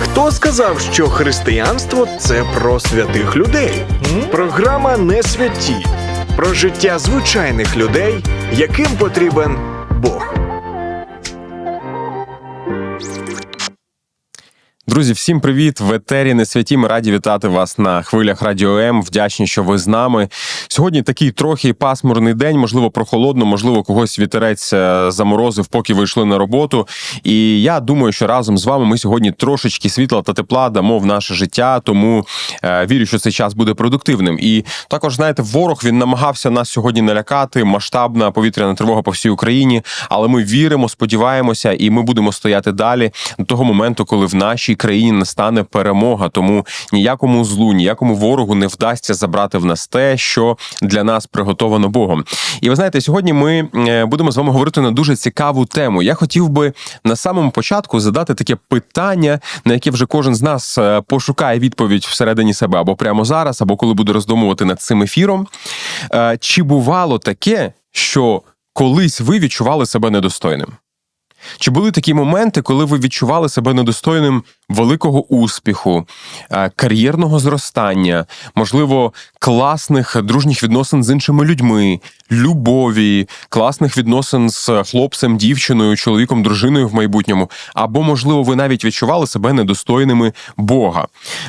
Хто сказав, що християнство це про святих людей? Програма не святі. Про життя звичайних людей, яким потрібен Бог. Друзі, всім привіт! В етері не святі. Ми раді вітати вас на хвилях Радіо М. Вдячні, що ви з нами. Сьогодні такий трохи пасмурний день, можливо, прохолодно, можливо, когось вітерець е, заморозив, поки ви йшли на роботу. І я думаю, що разом з вами ми сьогодні трошечки світла та тепла дамо в наше життя. Тому е, вірю, що цей час буде продуктивним. І також, знаєте, ворог він намагався нас сьогодні налякати. Масштабна повітряна тривога по всій Україні. Але ми віримо, сподіваємося, і ми будемо стояти далі до того моменту, коли в нашій країні настане перемога. Тому ніякому злу, ніякому ворогу не вдасться забрати в нас те, що для нас приготовано Богом. І ви знаєте, сьогодні ми е, будемо з вами говорити на дуже цікаву тему. Я хотів би на самому початку задати таке питання, на яке вже кожен з нас е, пошукає відповідь всередині себе або прямо зараз, або коли буде роздумувати над цим ефіром. Е, Чи бувало таке, що колись ви відчували себе недостойним? Чи були такі моменти, коли ви відчували себе недостойним великого успіху, е, кар'єрного зростання, можливо, класних дружніх відносин з іншими людьми, любові, класних відносин з хлопцем, дівчиною, чоловіком, дружиною в майбутньому, або, можливо, ви навіть відчували себе недостойними Бога?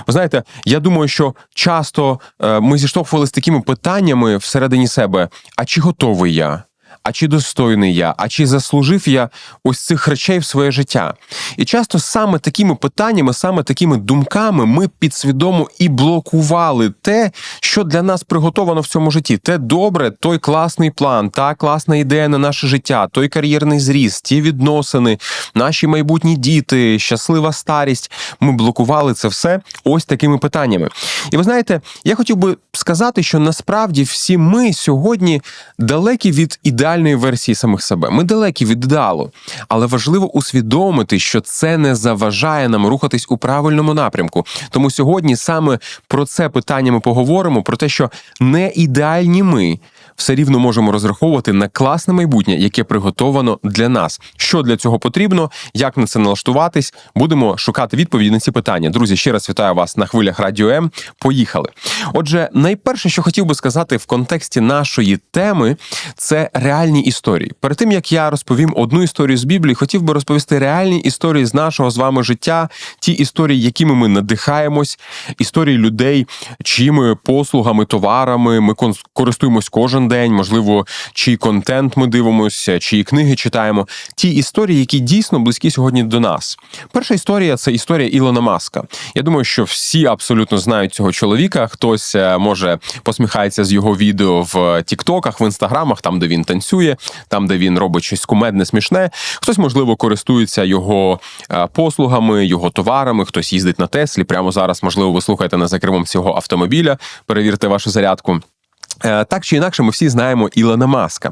Ви знаєте, я думаю, що часто е, ми зіштовхувалися з такими питаннями всередині себе: а чи готовий я? А чи достойний я, а чи заслужив я ось цих речей в своє життя? І часто саме такими питаннями, саме такими думками ми підсвідомо і блокували те, що для нас приготовано в цьому житті. Те добре, той класний план, та класна ідея на наше життя, той кар'єрний зріст, ті відносини, наші майбутні діти, щаслива старість. Ми блокували це все ось такими питаннями. І ви знаєте, я хотів би сказати, що насправді всі ми сьогодні далекі від ідеальної версії самих себе. Ми далекі від ідеалу, але важливо усвідомити, що це не заважає нам рухатись у правильному напрямку. Тому сьогодні саме про це питання ми поговоримо: про те, що не ідеальні ми. Все рівно можемо розраховувати на класне майбутнє, яке приготовано для нас. Що для цього потрібно, як на це налаштуватись, будемо шукати відповіді на ці питання. Друзі, ще раз вітаю вас на хвилях Радіо М. Поїхали. Отже, найперше, що хотів би сказати в контексті нашої теми, це реальні історії. Перед тим як я розповім одну історію з Біблії, хотів би розповісти реальні історії з нашого з вами життя, ті історії, якими ми надихаємось, історії людей, чиїми послугами, товарами ми користуємось кожен день, можливо, чий контент ми дивимося, чиї книги читаємо. Ті історії, які дійсно близькі сьогодні до нас. Перша історія це історія Ілона Маска. Я думаю, що всі абсолютно знають цього чоловіка. Хтось е, може посміхається з його відео в Тіктоках, в інстаграмах, там де він танцює, там де він робить щось кумедне, смішне. Хтось, можливо, користується його е, послугами, його товарами. Хтось їздить на Теслі. Прямо зараз, можливо, ви слухаєте на закривом цього автомобіля. Перевірте вашу зарядку. Е, Так чи інакше, ми всі знаємо Ілона Маска.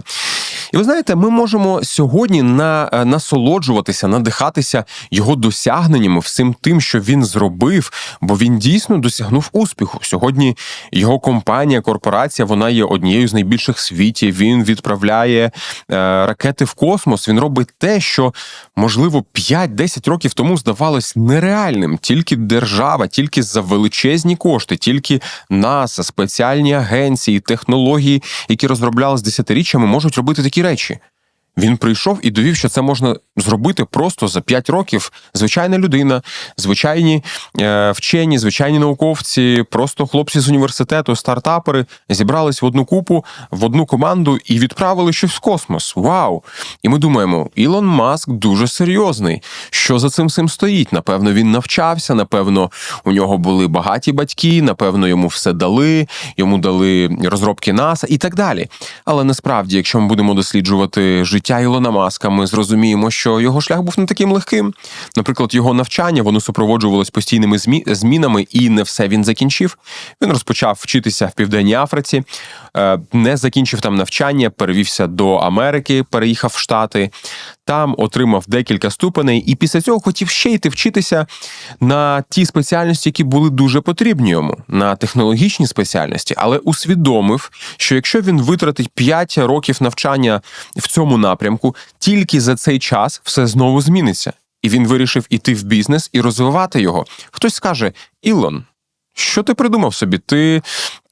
І ви знаєте, ми можемо сьогодні на, е, насолоджуватися, надихатися його досягненнями, всім тим, що він зробив, бо він дійсно досягнув успіху. Сьогодні його компанія, корпорація, вона є однією з найбільших в світі. Він відправляє е, ракети в космос. Він робить те, що можливо 5-10 років тому здавалось нереальним. Тільки держава, тільки за величезні кошти, тільки НАСА, спеціальні агенції, технології, які розроблялись десятиріччями, можуть робити такі речі. Він прийшов і довів, що це можна зробити просто за 5 років. Звичайна людина, звичайні е, вчені, звичайні науковці, просто хлопці з університету, стартапери зібрались в одну купу, в одну команду і відправили щось в космос. Вау! І ми думаємо, Ілон Маск дуже серйозний. Що за цим цим стоїть? Напевно, він навчався, напевно, у нього були багаті батьки, напевно, йому все дали, йому дали розробки НАСА і так далі. Але насправді, якщо ми будемо досліджувати життя Ілона Маска, ми зрозуміємо, що його шлях був не таким легким. Наприклад, його навчання воно супроводжувалось постійними змі- змінами, і не все він закінчив. Він розпочав вчитися в Південній Африці, е, не закінчив там навчання, перевівся до Америки, переїхав в Штати. Там отримав декілька ступеней, і після цього хотів ще йти вчитися на ті спеціальності, які були дуже потрібні йому, на технологічні спеціальності, але усвідомив, що якщо він витратить 5 років навчання в цьому напрямку, тільки за цей час все знову зміниться. і він вирішив іти в бізнес і розвивати його. Хтось скаже: Ілон. Що ти придумав собі? Ти,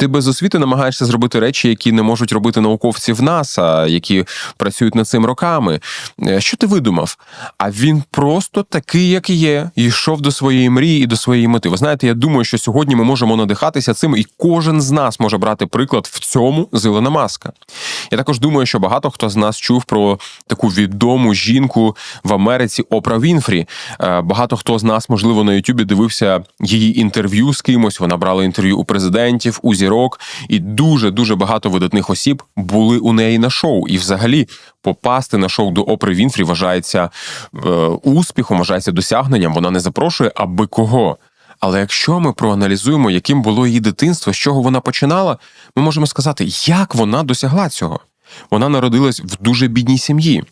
ти без освіти намагаєшся зробити речі, які не можуть робити науковці в НАСА, які працюють над цим роками. Е, Що ти видумав? А він просто такий, як є, йшов до своєї мрії і до своєї мети. Ви знаєте, я думаю, що сьогодні ми можемо надихатися цим, і кожен з нас може брати приклад в цьому з Ілона Маска. Я також думаю, що багато хто з нас чув про таку відому жінку в Америці Опра Вінфрі. Е, Багато хто з нас, можливо, на Ютубі дивився її інтерв'ю з кимось. Вона брала інтерв'ю у президентів, у зірок, і дуже дуже багато видатних осіб були у неї на шоу. І, взагалі, попасти на шоу до Опри Вінфрі вважається е, успіхом, вважається досягненням. Вона не запрошує аби кого. Але якщо ми проаналізуємо, яким було її дитинство, з чого вона починала, ми можемо сказати, як вона досягла цього. Вона народилась в дуже бідній сім'ї.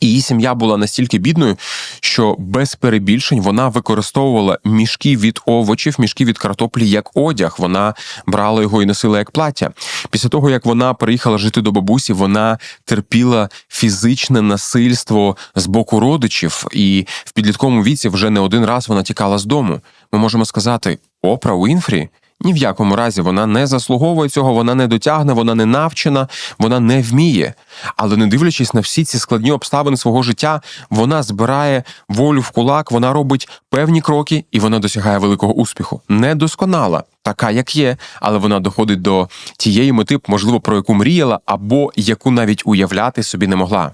Її сім'я була настільки бідною, що без перебільшень вона використовувала мішки від овочів, мішки від картоплі як одяг. Вона брала його і носила як плаття. Після того, як вона переїхала жити до бабусі, вона терпіла фізичне насильство з боку родичів, і в підлітковому віці вже не один раз вона тікала з дому. Ми можемо сказати, Опра Уінфрі ні в якому разі вона не заслуговує цього, вона не дотягне, вона не навчена, вона не вміє. Але не дивлячись на всі ці складні обставини свого життя, вона збирає волю в кулак, вона робить певні кроки і вона досягає великого успіху. Недосконала, така як є, але вона доходить до тієї мети, можливо, про яку мріяла, або яку навіть уявляти собі не могла.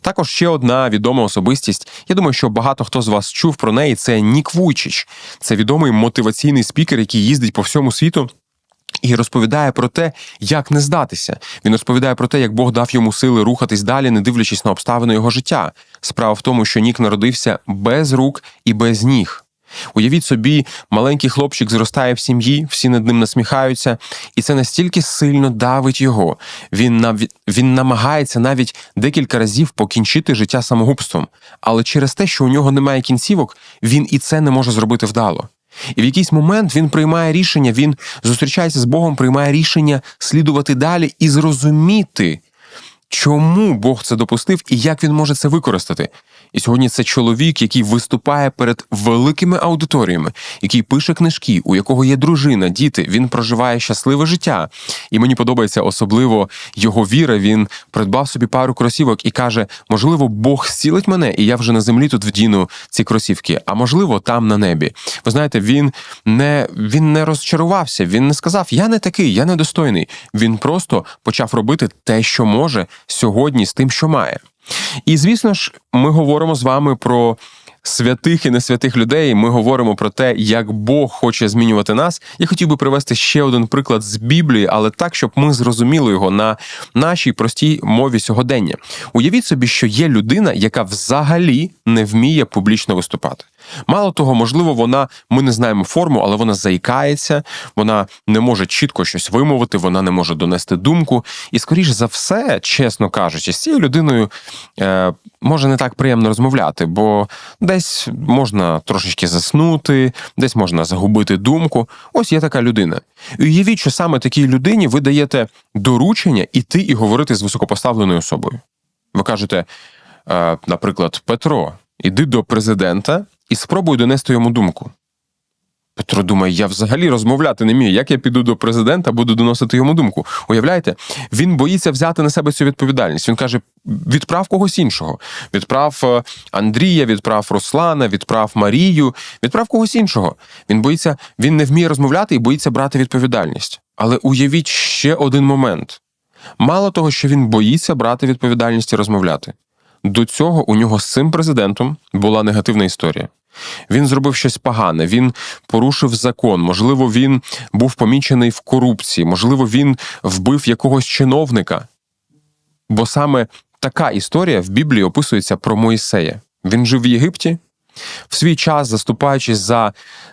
Також ще одна відома особистість. Я думаю, що багато хто з вас чув про неї. Це Нік Вуйчич. Це відомий мотиваційний спікер, який їздить по всьому світу. І розповідає про те, як не здатися. Він розповідає про те, як Бог дав йому сили рухатись далі, не дивлячись на обставини його життя. Справа в тому, що Нік народився без рук і без ніг. Уявіть собі, маленький хлопчик зростає в сім'ї, всі над ним насміхаються, і це настільки сильно давить його. Він нав... він намагається навіть декілька разів покінчити життя самогубством, але через те, що у нього немає кінцівок, він і це не може зробити вдало. І в якийсь момент він приймає рішення, він зустрічається з Богом, приймає рішення слідувати далі і зрозуміти, чому Бог це допустив і як він може це використати. І сьогодні це чоловік, який виступає перед великими аудиторіями, який пише книжки, у якого є дружина, діти. Він проживає щасливе життя. І мені подобається особливо його віра. Він придбав собі пару кросівок і каже: можливо, Бог зцілить мене, і я вже на землі тут вдіну ці кросівки, а можливо, там на небі. Ви знаєте, він не він не розчарувався. Він не сказав: Я не такий, я недостойний. Він просто почав робити те, що може сьогодні, з тим, що має. І звісно ж, ми говоримо з вами про святих і несвятих людей. Ми говоримо про те, як Бог хоче змінювати нас. Я хотів би привести ще один приклад з Біблії, але так, щоб ми зрозуміли його на нашій простій мові сьогодення. Уявіть собі, що є людина, яка взагалі не вміє публічно виступати. Мало того, можливо, вона ми не знаємо форму, але вона заїкається, вона не може чітко щось вимовити, вона не може донести думку. І, скоріш за все, чесно кажучи, з цією людиною е, може не так приємно розмовляти, бо десь можна трошечки заснути, десь можна загубити думку. Ось є така людина. І уявіть, що саме такій людині ви даєте доручення іти і говорити з високопоставленою особою. Ви кажете, е, наприклад, Петро, іди до президента і спробуй донести йому думку. Петро думає, я взагалі розмовляти не вмію. Як я піду до президента, буду доносити йому думку. Уявляєте, він боїться взяти на себе цю відповідальність. Він каже: відправ когось іншого. Відправ е, Андрія, відправ Руслана, відправ Марію, відправ когось іншого. Він боїться, він не вміє розмовляти і боїться брати відповідальність. Але уявіть ще один момент: мало того, що він боїться брати відповідальність і розмовляти. До цього у нього з цим президентом була негативна історія. Він зробив щось погане, він порушив закон, можливо, він був помічений в корупції, можливо, він вбив якогось чиновника. Бо саме така історія в Біблії описується про Моїсея. Він жив в Єгипті. В свій час, заступаючись за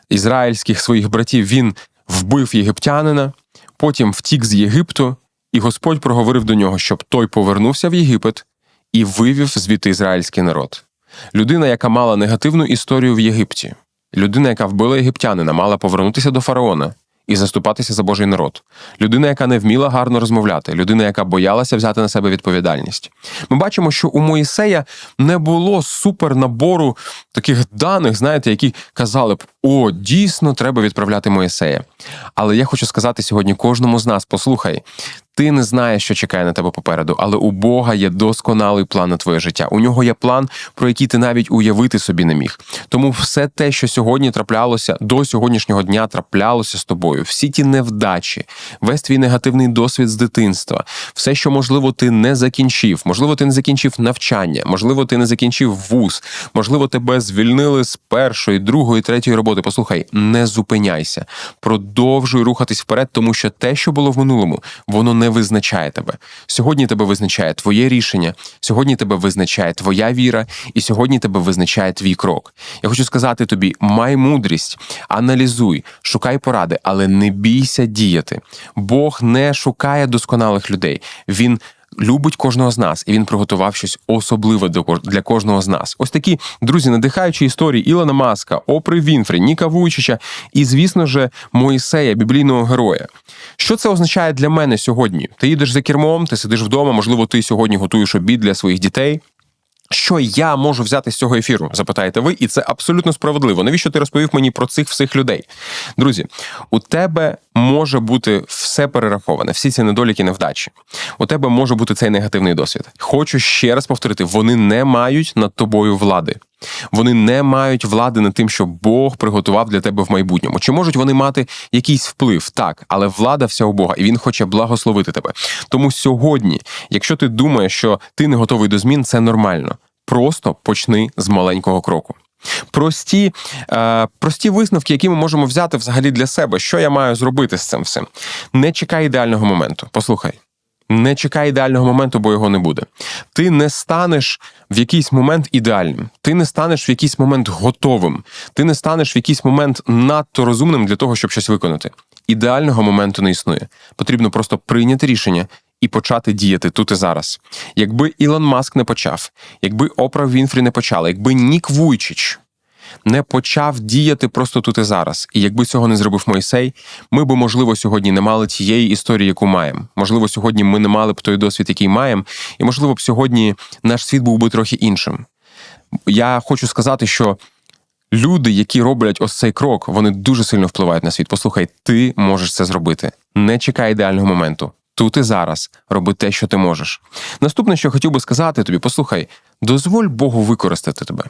ізраїльських своїх братів, він вбив єгиптянина, потім втік з Єгипту, і Господь проговорив до нього, щоб той повернувся в Єгипет і вивів звідти ізраїльський народ. Людина, яка мала негативну історію в Єгипті, людина, яка вбила єгиптянина, мала повернутися до фараона і заступатися за Божий народ. Людина, яка не вміла гарно розмовляти, людина, яка боялася взяти на себе відповідальність. Ми бачимо, що у Моїсея не було супер набору таких даних, знаєте, які казали б: о, дійсно треба відправляти Моїсея. Але я хочу сказати сьогодні кожному з нас: послухай. Ти не знаєш, що чекає на тебе попереду, але у Бога є досконалий план на твоє життя. У нього є план, про який ти навіть уявити собі не міг. Тому все те, що сьогодні траплялося до сьогоднішнього дня, траплялося з тобою, всі ті невдачі, весь твій негативний досвід з дитинства, все, що можливо ти не закінчив, можливо, ти не закінчив навчання, можливо, ти не закінчив вуз, можливо, тебе звільнили з першої, другої, третьої роботи. Послухай, не зупиняйся, продовжуй рухатись вперед, тому що те, що було в минулому, воно не визначає тебе. Сьогодні тебе визначає твоє рішення, сьогодні тебе визначає твоя віра, і сьогодні тебе визначає твій крок. Я хочу сказати тобі: май мудрість, аналізуй, шукай поради, але не бійся діяти. Бог не шукає досконалих людей. Він. Любить кожного з нас, і він приготував щось особливе для кожного з нас. Ось такі друзі, надихаючі історії Ілона Маска, Опри Вінфрі, Ніка Вуйчича і, звісно ж, Моїсея, біблійного героя. Що це означає для мене сьогодні? Ти їдеш за кермом, ти сидиш вдома, можливо, ти сьогодні готуєш обід для своїх дітей. Що я можу взяти з цього ефіру? Запитаєте ви, і це абсолютно справедливо. Навіщо ти розповів мені про цих всіх людей? Друзі, у тебе може бути все перераховане, всі ці недоліки, невдачі. У тебе може бути цей негативний досвід. Хочу ще раз повторити: вони не мають над тобою влади. Вони не мають влади над тим, що Бог приготував для тебе в майбутньому. Чи можуть вони мати якийсь вплив? Так, але влада вся у Бога, і він хоче благословити тебе. Тому сьогодні, якщо ти думаєш, що ти не готовий до змін, це нормально. Просто почни з маленького кроку. Прості, е, прості висновки, які ми можемо взяти взагалі для себе, що я маю зробити з цим всім. Не чекай ідеального моменту. Послухай. Не чекай ідеального моменту, бо його не буде. Ти не станеш в якийсь момент ідеальним, ти не станеш в якийсь момент готовим, ти не станеш в якийсь момент надто розумним для того, щоб щось виконати. Ідеального моменту не існує. Потрібно просто прийняти рішення і почати діяти тут і зараз. Якби Ілон Маск не почав, якби Опра Вінфрі не почала, якби Нік Вуйчич не почав діяти просто тут і зараз. І якби цього не зробив Мойсей, ми би, можливо, сьогодні не мали тієї історії, яку маємо. Можливо, сьогодні ми не мали б той досвід, який маємо, і можливо б сьогодні наш світ був би трохи іншим. Я хочу сказати, що. Люди, які роблять ось цей крок, вони дуже сильно впливають на світ. Послухай, ти можеш це зробити. Не чекай ідеального моменту. Тут і зараз роби те, що ти можеш. Наступне, що хотів би сказати тобі, послухай, дозволь Богу використати тебе.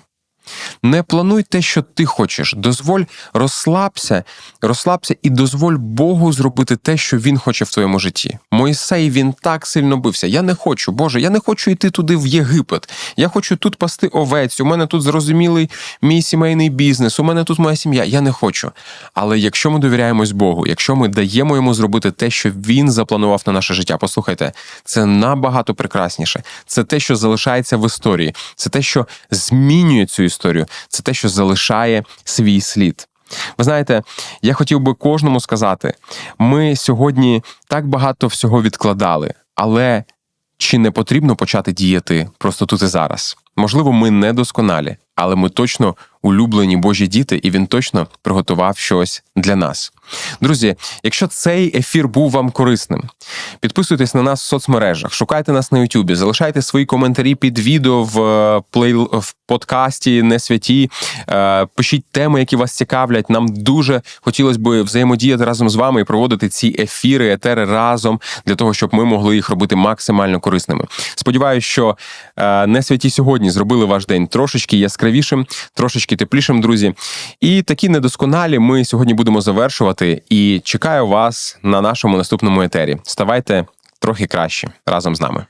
Не плануй те, що ти хочеш. Дозволь розслабся, розслабся і дозволь Богу зробити те, що він хоче в твоєму житті. Мойсей він так сильно бився. Я не хочу, Боже, я не хочу йти туди в Єгипет. Я хочу тут пасти овець. У мене тут зрозумілий мій сімейний бізнес. У мене тут моя сім'я. Я не хочу. Але якщо ми довіряємось Богу, якщо ми даємо йому зробити те, що він запланував на наше життя, послухайте, це набагато прекрасніше. Це те, що залишається в історії. Це те, що змінює цю історію. Це те, що залишає свій слід. Ви знаєте, я хотів би кожному сказати: ми сьогодні так багато всього відкладали, але чи не потрібно почати діяти просто тут і зараз? Можливо, ми не досконалі, але ми точно улюблені Божі діти, і він точно приготував щось для нас. Друзі, якщо цей ефір був вам корисним, підписуйтесь на нас в соцмережах, шукайте нас на Ютубі, залишайте свої коментарі під відео в е, плей в подкасті Не святі. Е, Пишіть теми, які вас цікавлять. Нам дуже хотілося б взаємодіяти разом з вами і проводити ці ефіри, етери разом для того, щоб ми могли їх робити максимально корисними. Сподіваюсь, що е, не святі сьогодні зробили ваш день трошечки яскравішим, трошечки теплішим, друзі. І такі недосконалі ми сьогодні будемо завершувати. І чекаю вас на нашому наступному етері. Ставайте трохи краще разом з нами.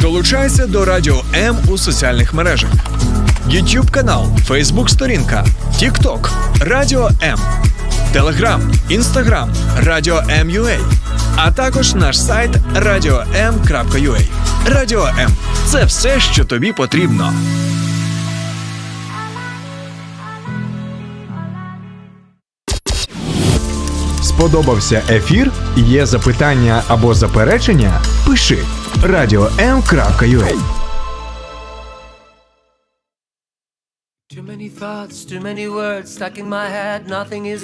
Долучайся до Радіо М у соціальних мережах: YouTube канал, Facebook сторінка, TikTok, Радіо М, Telegram, Instagram, Радіо М.Ua, а також наш сайт radio.m.ua. Радіо М це все, що тобі потрібно. Сподобався ефір? Є запитання або заперечення? Пиши radio.m.ua Too many thoughts, too many words stuck in my head, nothing is